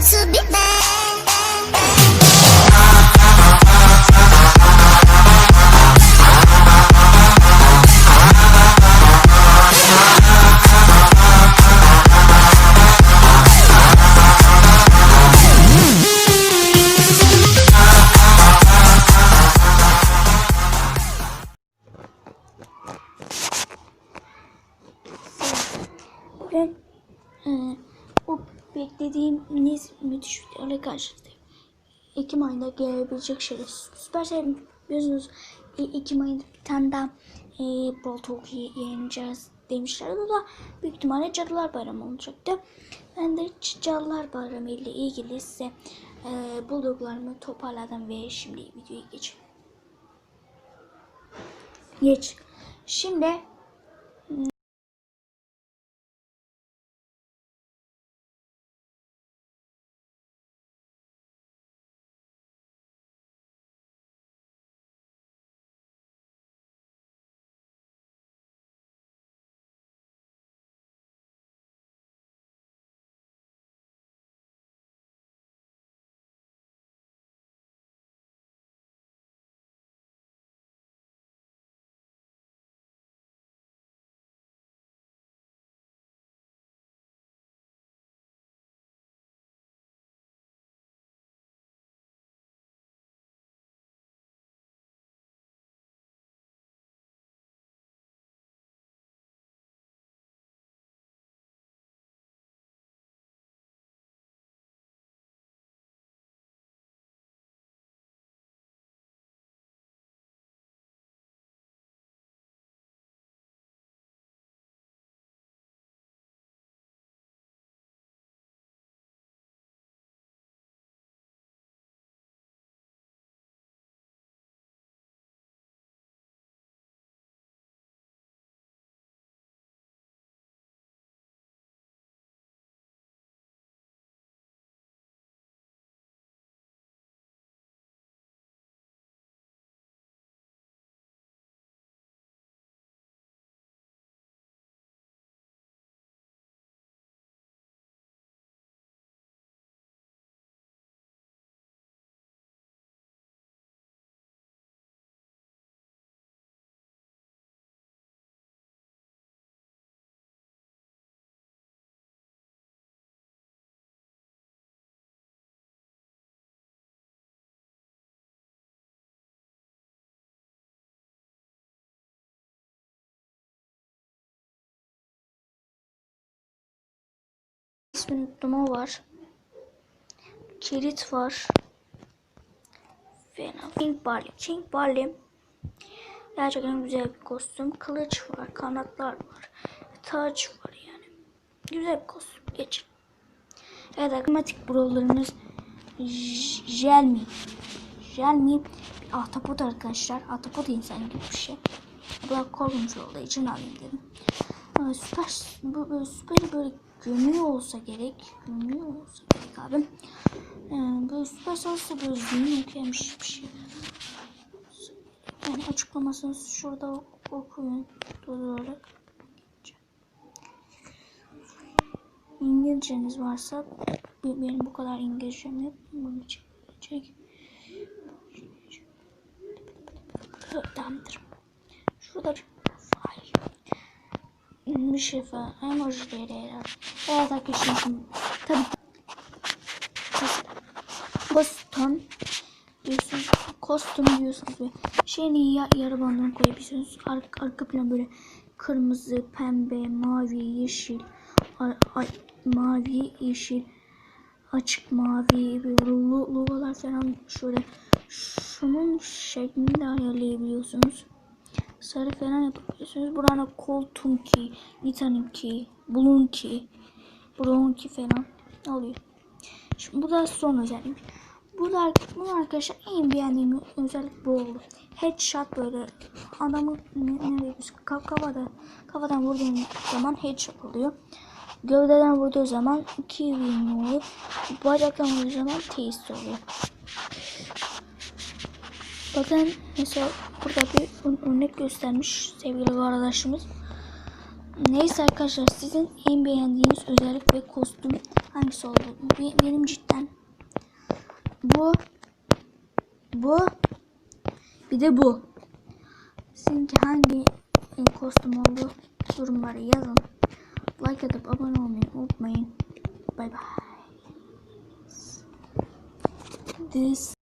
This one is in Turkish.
to be bad. O beklediğimiz müthiş videoyla karşınızdayım. Ekim ayında gelebilecek şeyler. Süpersel biliyorsunuz e, Ekim ayında bir tane daha e, Brawl Talk yayınlayacağız demişlerdi. Da büyük ihtimalle Cadılar Bayramı olacaktı. Ben de Cadılar Bayramı ile ilgili size e, bulduklarımı toparladım ve şimdi videoya geçelim. Geç. Şimdi o var. Kirit var. Fena. King Barley. King Barley. Gerçekten güzel bir kostüm. Kılıç var. Kanatlar var. Taç var yani. Güzel bir kostüm. Geçin. Evet akromatik brolarımız Jelmi. Jelmi bir ahtapot arkadaşlar. Ahtapot insan gibi bir şey. Bu da korkunç olduğu için alayım dedim. Süper, böyle süper böyle gömüyor olsa gerek. Gömüyor olsa gerek abi. Yani böyle süper salsa böyle okuyamış bir şey. Yani açıklamasını şurada okuyun durarak. İngilizceniz varsa benim bu kadar İngilizcem yok. Bunu çekecek. Tamamdır. Şurada bir şey falan. Emojileri herhalde. Evet arkadaşlar tabii kostüm diyorsunuz. Kostüm diyorsunuz ve şeyini ya, yarı bandını koyabiliyorsunuz. Arka, arka plan böyle kırmızı pembe mavi yeşil mavi yeşil açık mavi böyle logolar falan. Şöyle şunun şeklinde ayarlayabiliyorsunuz sarı falan yapabiliyorsunuz. Burada koltuğun ki, vitamin ki, bulun ki, brown ki falan oluyor. Şimdi bu da son özellik. Burada bunu arkadaşlar en beğendiğim özellik bu oldu. Headshot böyle adamı ne, ne kafada kafadan vurduğun zaman headshot oluyor. Gövdeden vurduğu zaman 2 win oluyor. Bacaktan vurduğu zaman taste oluyor. Bakın mesela burada bir örnek göstermiş sevgili arkadaşımız. Neyse arkadaşlar sizin en beğendiğiniz özellik ve kostüm Hangisi oldu? Be- benim cidden. Bu. Bu. Bir de bu. Sizinki hangi e, kostüm oldu? Yorumlara yazın. Like atıp abone olmayı unutmayın. Bye bye. This